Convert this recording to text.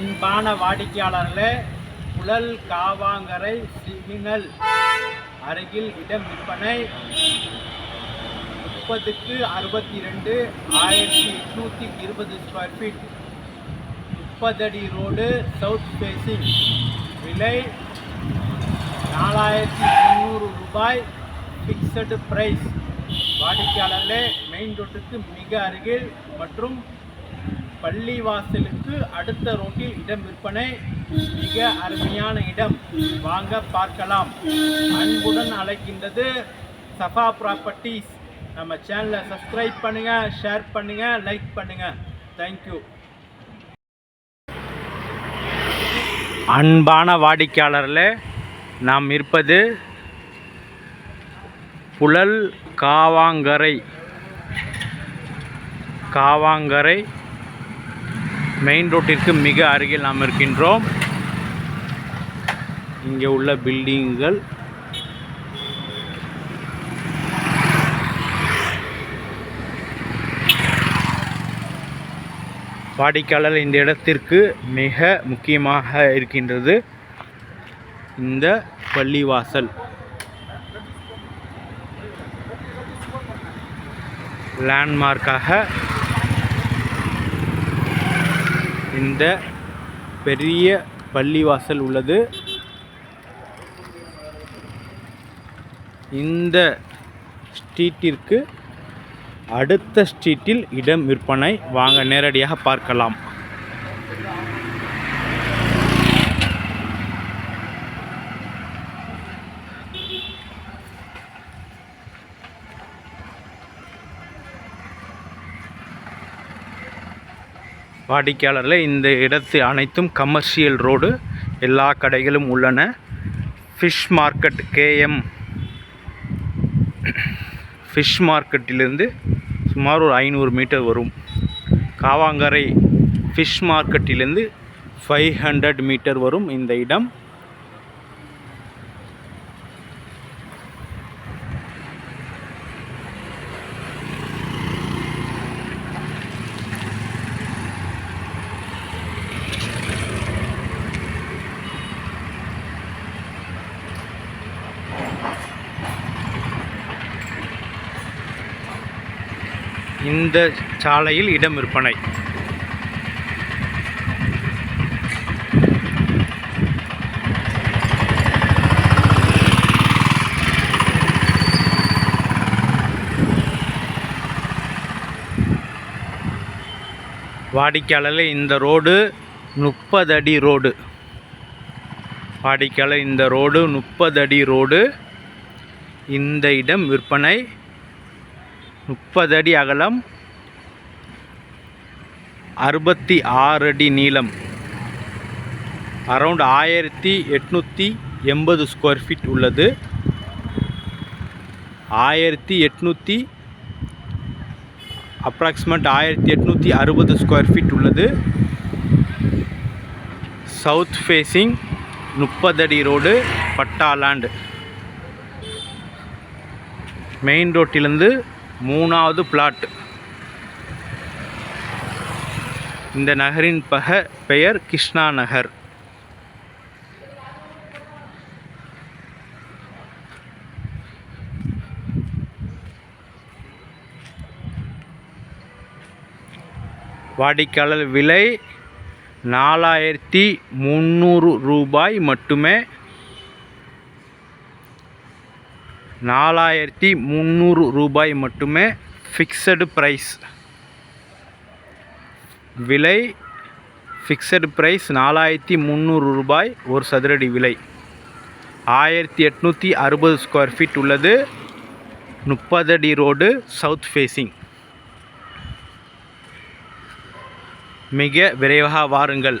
அன்பான வாடிக்கையாளர்களே புழல் காவாங்கரை சிக்னல் அருகில் இடம் விற்பனை முப்பதுக்கு அறுபத்தி ரெண்டு ஆயிரத்தி எட்நூற்றி இருபது ஸ்கொயர் ஃபீட் முப்பதடி ரோடு சவுத் பேசிங் விலை நாலாயிரத்தி முந்நூறு ரூபாய் ஃபிக்ஸடு ப்ரைஸ் வாடிக்கையாளர்களே மெயின் ரோட்டுக்கு மிக அருகில் மற்றும் பள்ளிவாசலுக்கு அடுத்த ரோட்டில் இடம் விற்பனை. மிக அருமையான இடம். வாங்க பார்க்கலாம். அன்புடன் அழைக்கின்றது சஃபா ப்ராப்பர்ட்டிஸ் நம்ம சேனலை சப்ஸ்கிரைப் பண்ணுங்க ஷேர் பண்ணுங்க லைக் பண்ணுங்க. தேங்க்யூ அன்பான வாடிக்கையாளர்களே நாம் இருப்பது புழல் காவாங்கரை. காவாங்கரை மெயின் ரோட்டிற்கு மிக அருகில் நாம் இருக்கின்றோம். இங்கே உள்ள பில்டிங்குகள் வாடிக்கையாளர் இந்த இடத்திற்கு மிக முக்கியமாக இருக்கின்றது. இந்த பள்ளிவாசல். லேண்ட்மார்க்காக இந்த பெரிய பள்ளிவாசல் உள்ளது. இந்த ஸ்ட்ரீட்டிற்கு அடுத்த ஸ்ட்ரீட்டில் இடம் விற்பனை. வாங்க நேரடியாக பார்க்கலாம். வாடிக்கையாளரில் இந்த இடத்து அனைத்தும் கமர்ஷியல் ரோடு எல்லா கடைகளும் உள்ளன. ஃபிஷ் மார்க்கெட் கேஎம் ஃபிஷ் மார்க்கெட்டிலிருந்து சுமார் ஒரு ஐநூறு மீட்டர் வரும். காவாங்கரை ஃபிஷ் மார்க்கெட்டிலிருந்து ஃபைவ் ஹண்ட்ரட் மீட்டர் வரும் இந்த இடம். இந்த சாலையில் இடம் விற்பனை. வாடிக்கையாளர் இந்த ரோடு முப்பது அடி ரோடு. வாடிக்கையாளர் இந்த ரோடு முப்பது அடி ரோடு. இந்த இடம் விற்பனை. முப்பது அடி அகலம் அறுபத்தி ஆறு அடி நீளம் அரவுண்ட் ஆயிரத்தி எட்நூற்றி எண்பது ஸ்கொயர் ஃபீட் உள்ளது. ஆயிரத்தி எட்நூற்றி அப்ராக்சிமேட் ஆயிரத்தி எட்நூற்றி அறுபது ஸ்கொயர் ஃபீட் உள்ளது. சவுத் ஃபேஸிங் முப்பதடி ரோடு பட்டாலாண்டு மெயின் ரோட்டிலிருந்து மூணாவது பிளாட் இந்த நகரின் பக பெயர் கிருஷ்ணா நகர். வாடிக்கையாளர் விலை நாலாயிரத்தி முந்நூறு ரூபாய் மட்டுமே. நாலாயிரத்தி முந்நூறு ரூபாய் மட்டுமே ஃபிக்ஸடு ப்ரைஸ் விலை ஃபிக்ஸடு ப்ரைஸ் நாலாயிரத்தி முந்நூறு ரூபாய் ஒரு சதுரடி விலை. ஆயிரத்தி எட்நூற்றி அறுபது ஸ்கொயர் ஃபீட் உள்ளது. முப்பதடி ரோடு சவுத் ஃபேஸிங் மிக விரைவாக வாருங்கள்.